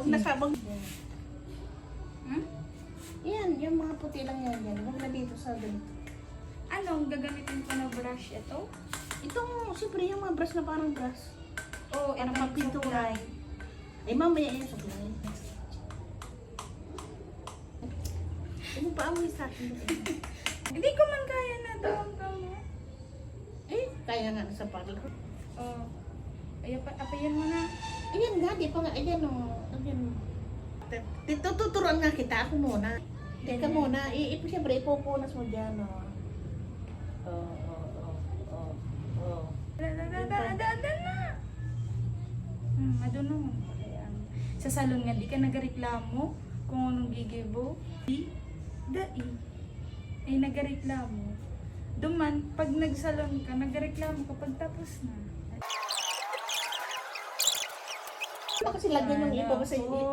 Huwag nasa, wag. Hmm? Yan, yung mga puti lang yan. yan. Huwag na dito sa ganito. Anong gagamitin ko na brush ito? Itong, siyempre yung mga brush na parang brush. O, Parang itong papinturay. supply. Ay, mamaya yung supply. Ano pa ang sa akin? Hindi ko man kaya na doon mo. eh, kaya nga sa parlor. Oh. Ay, apa, apayan mo na. Ayan nga, di pa nga, ayan o. Ayan. Dito, tuturuan nga kita. Ako muna. Teka muna. I, i, siyempre, ipupunas mo dyan, o. Oo, oo, oo, oo, oo. Da, da, da, da, da, da na. Hmm, adun naman. Kaya, Sa salon nga, di ka nagareklamo kung anong gigibo. Di, dai. Ay, nagareklamo. Duman, pag nagsalon ka, nagareklamo kapag tapos na. Ano kasi lagyan yung ipo Ako.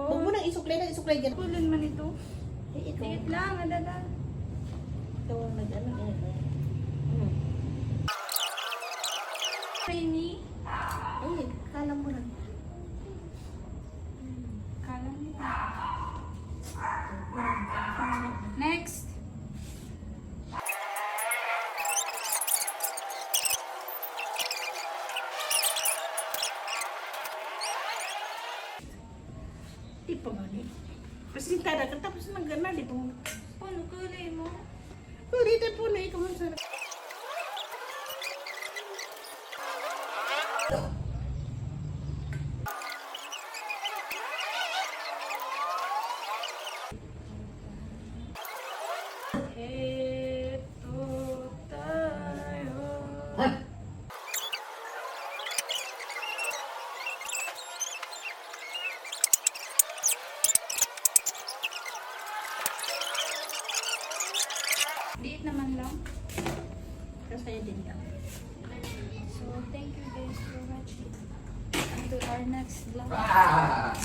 Huwag mo nang isuklay na isuklay dyan. Kulon man ito. Eh. Tiit lang, adada. Ang nag-ano. eh, eh. Hmm. Rainy, Eh, kala mo lang. kala mo. Next. Di pa nga ni. Kasi tada ka tapos nang gana, di pa mo. Ano kulay mo? Oh, dito po na ikaw ang Liit naman lang. Kasaya din yan. So, thank you guys for watching. Until our next vlog.